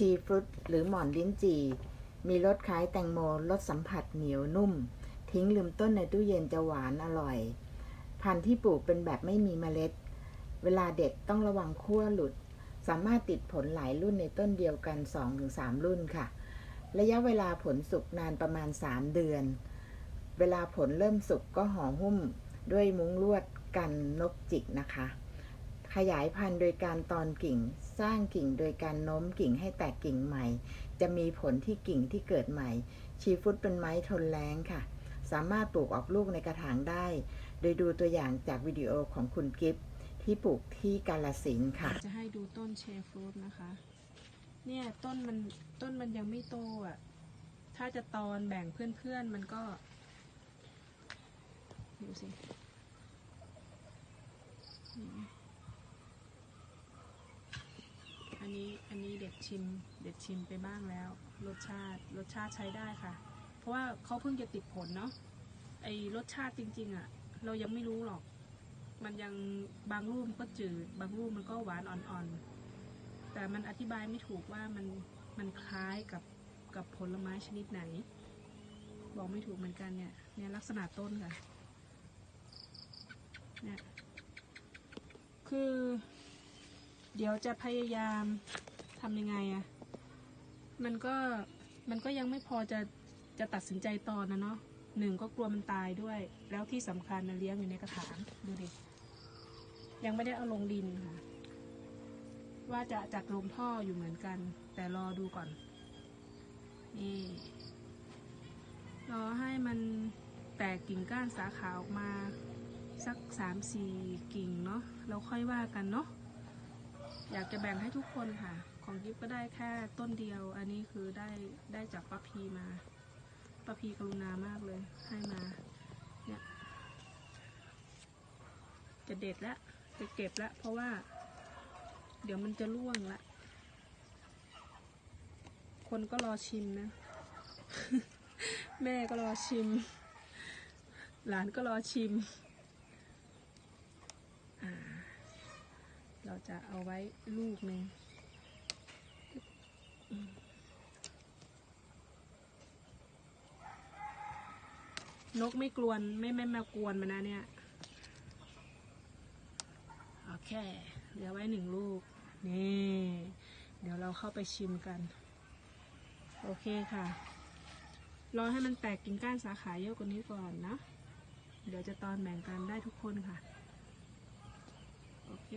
ชีฟรุตหรือหมอนลิ้นจี่ มีรสคล้ายแตงโมรสสัมผัสเหนียวนุ่ม ทิ้งลืมต้นในตู้เย็นจะหวานอร่อย พันธุ์ที่ปลูกเป็นแบบไม่มีเมล็ด เวลาเด็ดต้องระวังขั้วหลุด สามารถติดผลหลายรุ่นในต้นเดียวกัน 2-3 รุ่นค่ะ ระยะเวลาผลสุกนานประมาณ 3 เดือน เวลาผลเริ่มสุกก็ห่อหุ้ม ด้วยมุ้งลวดกันนกจิกนะคะ ขยายพันธุ์โดยการตอนกิ่ง สร้างกิ่งโดยการโน้มกิ่งให้แตกกิ่งใหม่ จะมีผลที่กิ่งที่เกิดใหม่ ชีฟุตเป็นไม้ทนแล้งค่ะ สามารถปลูกออกลูกในกระถางได้ โดยดูตัวอย่างจากวิดีโอของคุณกิฟต์ที่ปลูกที่กาลสินธุ์ค่ะ จะให้ดูต้นเชฟรูทนะคะ เนี่ยต้นมันต้นมันยังไม่โตอะ ถ้าจะตอนแบ่งเพื่อนๆมันก็ดูสินี่อันนี้อันนี้เด็ดชิม เด็ดชิมไปบ้างแล้ว รสชาติรสชาติใช้ได้ค่ะ เพราะว่าเขาเพิ่งจะติดผลเนาะไอรสชาติจริง ๆอะ เรายังไม่รู้หรอก มันยังบางรูปมันก็จืด บางรูปมันก็หวานอ่อนๆ แต่มันอธิบายไม่ถูกว่ามันมันคล้ายกับกับผลไม้ชนิดไหน บอกไม่ถูกเหมือนกันเนี่ยเนี่ยลักษณะต้นค่ะเนี่ยคือ เดี๋ยวจะพยายาม ทำยังไงอะมันก็มันก็ยังไม่พอจะจะตัดสินใจตอนนะเนาะหนึ่งก็กลัวมันตายด้วย แล้วที่สำคัญนะเลี้ยงอยู่ในกระถางดูดิยังไม่ได้เอาลงดินค่ะ ว่าจะจัดลงท่ออยู่เหมือนกัน แต่รอดูก่อน นี่ รอให้มันแตกกิ่งก้านสาขาออกมา สักสามสี่กิ่งเนาะเราค่อยว่ากันเนาะ อยากจะแบ่งให้ทุกคนค่ะ ของกิฟก็ได้แค่ต้นเดียว อันนี้คือได้ได้จากป้าพีมาป้าพีกรุณามากเลย ให้มา เนี่ย จะเด็ดแล้วจะเก็บแล้วเพราะว่า เดี๋ยวมันจะร่วงละ คนก็รอชิมนะ แม่ก็รอชิม หลานก็รอชิม อ่า เราจะเอาไว้ลูกหนึ่งนกไม่กลวนไม่ไม่มากวนมันนะเนี่ยโอเคเหลือไว้หนึ่งลูก นี่ เดี๋ยวเราเข้าไปชิมกัน โอเคค่ะ รอให้มันแตกกิ่งก้านสาขาเยอะกว่านี้ก่อนนะ เดี๋ยวจะตอนแบ่งกันได้ทุกคนค่ะ โอเค